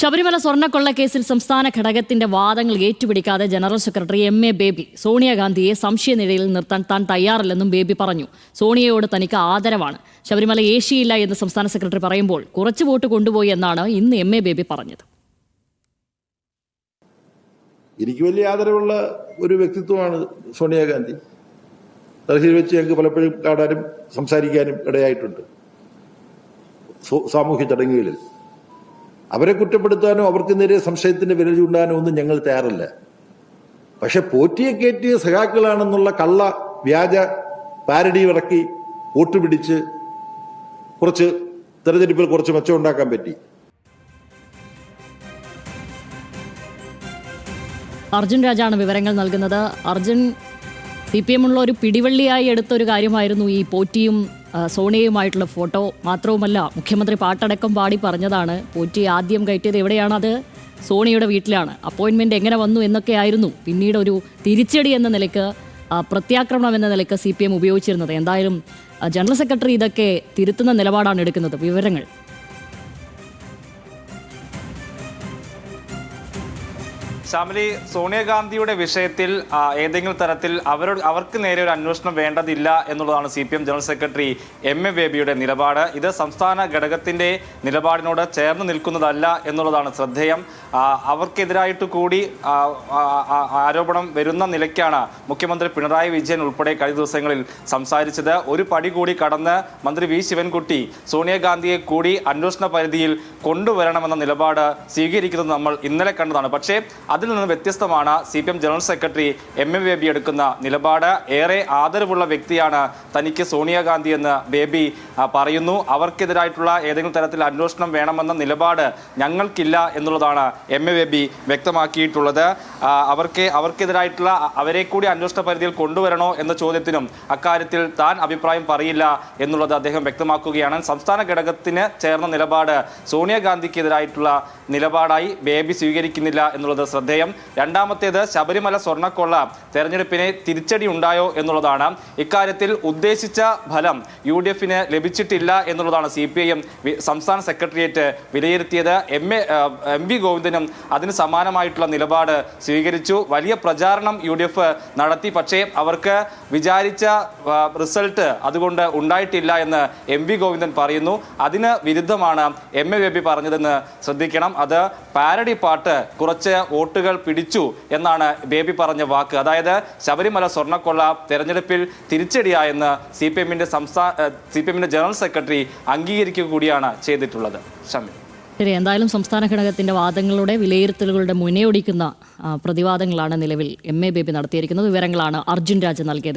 ശബരിമല സ്വർണക്കൊള്ളക്കേസിൽ സംസ്ഥാന ഘടകത്തിന്റെ വാദങ്ങൾ ഏറ്റുപിടിക്കാതെ general secretary M A Baby സോണിയാഗാന്ധിയെ സംശയനിഴയിൽ നിർത്താൻ താൻ തയ്യാറില്ലെന്നും ബേബി പറഞ്ഞു. സോണിയയോട് തനിക്ക് ആദരവാണ്. ശബരിമല ഏഷ്യയില്ല എന്ന് സംസ്ഥാന സെക്രട്ടറി പറയുമ്പോൾ കുറച്ച് വോട്ട് കൊണ്ടുപോയി എന്നാണ് ഇന്ന് എം എ ബേബി പറഞ്ഞത്. എനിക്ക് വലിയ ആദരവുള്ള ഒരു വ്യക്തിത്വമാണ് സോണിയാഗാന്ധി. ഡൽഹിയിൽ വെച്ച് ഞങ്ങൾക്ക് പലപ്പോഴും കാണാനും സംസാരിക്കാനും ഇടയായിട്ടുണ്ട്. സാമൂഹ്യ ചടങ്ങുകളിൽ. അവരെ കുറ്റപ്പെടുത്താനോ അവർക്ക് നേരെ സംശയത്തിന്റെ വിരൽ ചൂണ്ടാനോ ഒന്നും ഞങ്ങൾ തയ്യാറല്ല. പക്ഷെ പോറ്റിയെ കയറ്റിയ സഖാക്കളാണെന്നുള്ള കള്ള വ്യാജ പാരഡി ഇറക്കി വോട്ട് പിടിച്ച് കുറച്ച് തെരഞ്ഞെടുപ്പിൽ കുറച്ച് മെച്ചം ഉണ്ടാക്കാൻ പറ്റി. അർജുൻ രാജാണ് വിവരങ്ങൾ നൽകുന്നത്. അർജുൻ സി പി എമ്മുള്ള ഒരു പിടിവള്ളിയായി എടുത്ത ഒരു കാര്യമായിരുന്നു ഈ പോറ്റിയും സോണിയയുമായിട്ടുള്ള ഫോട്ടോ. മാത്രവുമല്ല മുഖ്യമന്ത്രി പാട്ടടക്കം പാടി പറഞ്ഞതാണ് പോറ്റി ആദ്യം കയറ്റിയത് എവിടെയാണ് അത് സോണിയുടെ വീട്ടിലാണ്. അപ്പോയിൻമെന്റ് എങ്ങനെ വന്നു എന്നൊക്കെ ആയിരുന്നു പിന്നീട് ഒരു തിരിച്ചടി എന്ന നിലയ്ക്ക് പ്രത്യാക്രമണം എന്ന നിലയ്ക്ക് സി ഉപയോഗിച്ചിരുന്നത്. എന്തായാലും ജനറൽ സെക്രട്ടറി ഇതൊക്കെ തിരുത്തുന്ന നിലപാടാണ് എടുക്കുന്നത്. വിവരങ്ങൾ. ശ്യാമലി സോണിയാഗാന്ധിയുടെ വിഷയത്തിൽ ഏതെങ്കിലും തരത്തിൽ അവരോട് അവർക്ക് നേരെ ഒരു അന്വേഷണം വേണ്ടതില്ല എന്നുള്ളതാണ് C general secretary M A ബേബിയുടെ നിലപാട്. ഇത് സംസ്ഥാന ഘടകത്തിന്റെ നിലപാടിനോട് ചേർന്ന് നിൽക്കുന്നതല്ല എന്നുള്ളതാണ് ശ്രദ്ധേയം. അവർക്കെതിരായിട്ട് കൂടി ആരോപണം വരുന്ന നിലയ്ക്കാണ് മുഖ്യമന്ത്രി പിണറായി വിജയൻ ഉൾപ്പെടെ കഴിഞ്ഞ ദിവസങ്ങളിൽ സംസാരിച്ചത്. ഒരു പടി കൂടി കടന്ന് മന്ത്രി വി ശിവൻകുട്ടി സോണിയാഗാന്ധിയെ കൂടി അന്വേഷണ പരിധിയിൽ കൊണ്ടുവരണമെന്ന നിലപാട് സ്വീകരിക്കുന്നത് നമ്മൾ ഇന്നലെ കണ്ടതാണ്. പക്ഷേ അതിൽ നിന്ന് വ്യത്യസ്തമാണ് C P M general secretary M A Baby എടുക്കുന്ന നിലപാട്. ഏറെ ആദരവുള്ള വ്യക്തിയാണ് തനിക്ക് സോണിയാഗാന്ധി എന്ന് ബേബി പറയുന്നു. അവർക്കെതിരായിട്ടുള്ള ഏതെങ്കിലും തരത്തിൽ അന്വേഷണം വേണമെന്ന നിലപാട് ഞങ്ങൾക്കില്ല എന്നുള്ളതാണ് എം എ ബേബി വ്യക്തമാക്കിയിട്ടുള്ളത്. അവർക്ക് അവർക്കെതിരായിട്ടുള്ള അവരെ കൂടി അന്വേഷണ പരിധിയിൽ കൊണ്ടുവരണോ എന്ന ചോദ്യത്തിനും അക്കാര്യത്തിൽ താൻ അഭിപ്രായം പറയില്ല എന്നുള്ളത് അദ്ദേഹം വ്യക്തമാക്കുകയാണ്. സംസ്ഥാന ഘടകത്തിന് ചേർന്ന നിലപാട് സോണിയാഗാന്ധിക്കെതിരായിട്ടുള്ള നിലപാടായി ബേബി സ്വീകരിക്കുന്നില്ല എന്നുള്ളത് ശ്രദ്ധേയം രണ്ടാമത്തേത് ശബരിമല സ്വർണക്കൊള്ള. തെരഞ്ഞെടുപ്പിനെ തിരിച്ചടി ഉണ്ടായോ എന്നുള്ളതാണ്. ഇക്കാര്യത്തിൽ ഉദ്ദേശിച്ച ഫലം യു ഡി എഫിന് ലഭിച്ചിട്ടില്ല എന്നുള്ളതാണ് സി പി സംസ്ഥാന സെക്രട്ടേറിയറ്റ് വിലയിരുത്തിയത്. എം എ എം വി ഗോവിന്ദനും അതിന് സമാനമായിട്ടുള്ള നിലപാട് സ്വീകരിച്ചു. വലിയ പ്രചാരണം യു ഡി എഫ് നടത്തി. പക്ഷേ അവർക്ക് വിചാരിച്ച റിസൾട്ട് അതുകൊണ്ട് ഉണ്ടായിട്ടില്ല എന്ന് എം വി ഗോവിന്ദൻ പറയുന്നു. അതിന് വിരുദ്ധമാണ് എം എ ബേബി പറഞ്ഞതെന്ന് ശ്രദ്ധിക്കണം. അത് പാരഡി പാട്ട് കുറച്ച് വോട്ടുകൾ പിടിച്ചു എന്നാണ് ബേബി പറഞ്ഞ വാക്ക്. അതായത് ശബരിമല സ്വർണക്കൊള്ള തെരഞ്ഞെടുപ്പിൽ തിരിച്ചടിയായെന്ന് സി പി എമ്മിന്റെ സംസ്ഥാന സി പി എമ്മിന്റെ ജനറൽ സെക്രട്ടറി അംഗീകരിക്കുക കൂടിയാണ് ചെയ്തിട്ടുള്ളത്. ഷമി. ശരി എന്തായാലും സംസ്ഥാന ഘടകത്തിന്റെ വാദങ്ങളുടെ വിലയിരുത്തലുകളുടെ മുനയൊടിക്കുന്ന പ്രതിവാദങ്ങളാണ് നിലവിൽ എം എ ബേബി നടത്തിയിരിക്കുന്നത്. വിവരങ്ങളാണ് അർജുൻ രാജ നൽകിയത്.